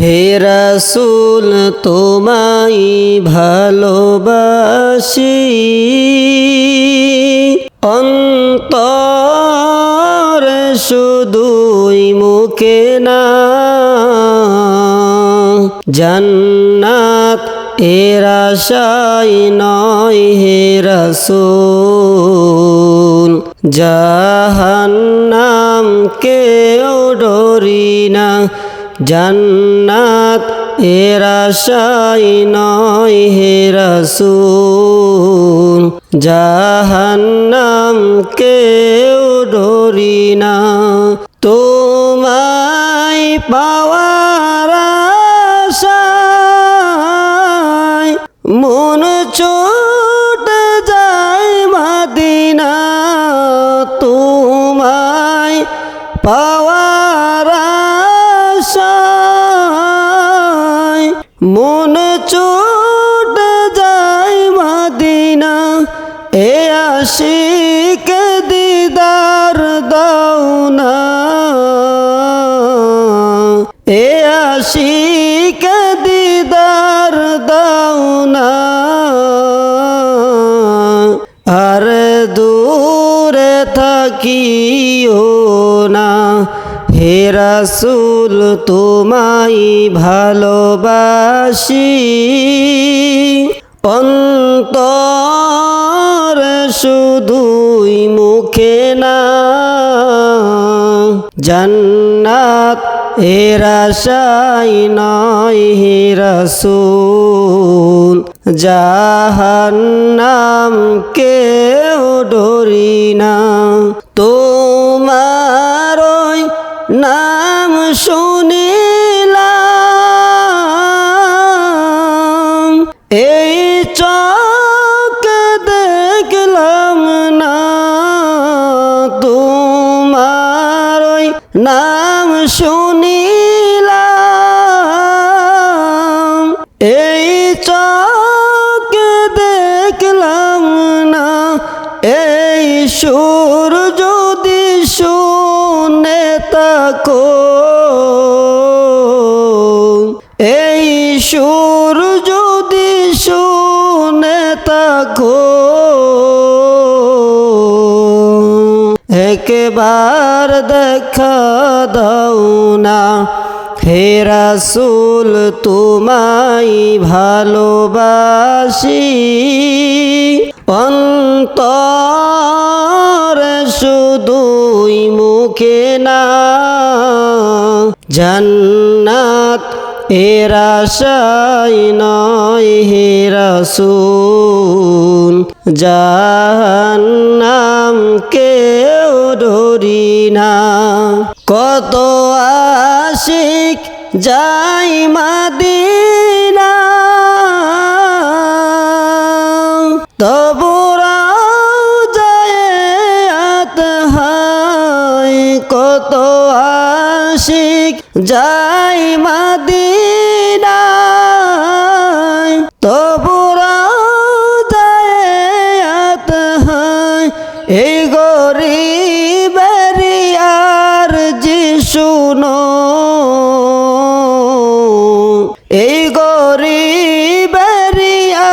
হে রাসূল, তোমায় ভালোবাসি। অন্তর শুধুই মুখে না, জান্নাত এর আশাই নয় হে রাসূল। জাহান্নাম কেউ ডরি না জান্নাত এর আশাই নয় হে রাসূল। জাহান্নাম কেউ ডরি না। তোমায় পাওয়ার মন ছোট যায় মাদিনা। এ আশিক দিদার দাও না। এ আশিক দিদার দাও না। আর দূরে থাকিও না হে রাসূল, তোমায় ভালোবাসি। অন্তর শুধুই মুখে না। জান্নাত এর আশাই নয় হে রাসূল। জাহান্নাম কেউ ডরি না। ওই নাম শুনিলাম। এই চোখ দেখলাম না তোমার নাম শুনিলাম। এই সুর যদি শুনে তাকো একবার দেখা দাও না। হে রাসূল, তোমায় ভালোবাসি। অন্তর শুধুই মুখে না। জান্নাত এর আশাই নয় হে রাসূল জাহান্নাম কেউ ডরি না। কত আশিক যাই মাদিনা তবুরাও যাই মাদিনা তবুরাও যায় হায়। এই গরিবের আর যে শুনো এই গরিবের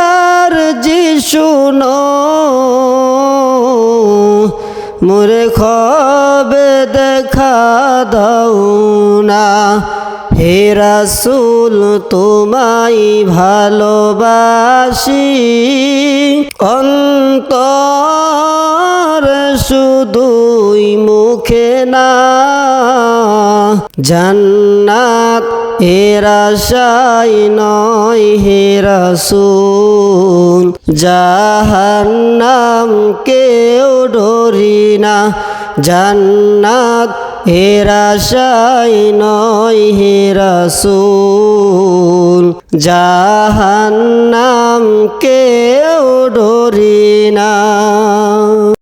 আর যে শুনো মোরে খবে দেখা দাও না। হে রাসূল, তোমায় ভালোবাসি। অন্তর শুধুই মুখে না, জান্নাত এর আশাই নয় হে রাসূল। জাহান্নাম কেউ ডরি না, জান্নাত এর সাই নয় জাহান নাম কেউ ডরি না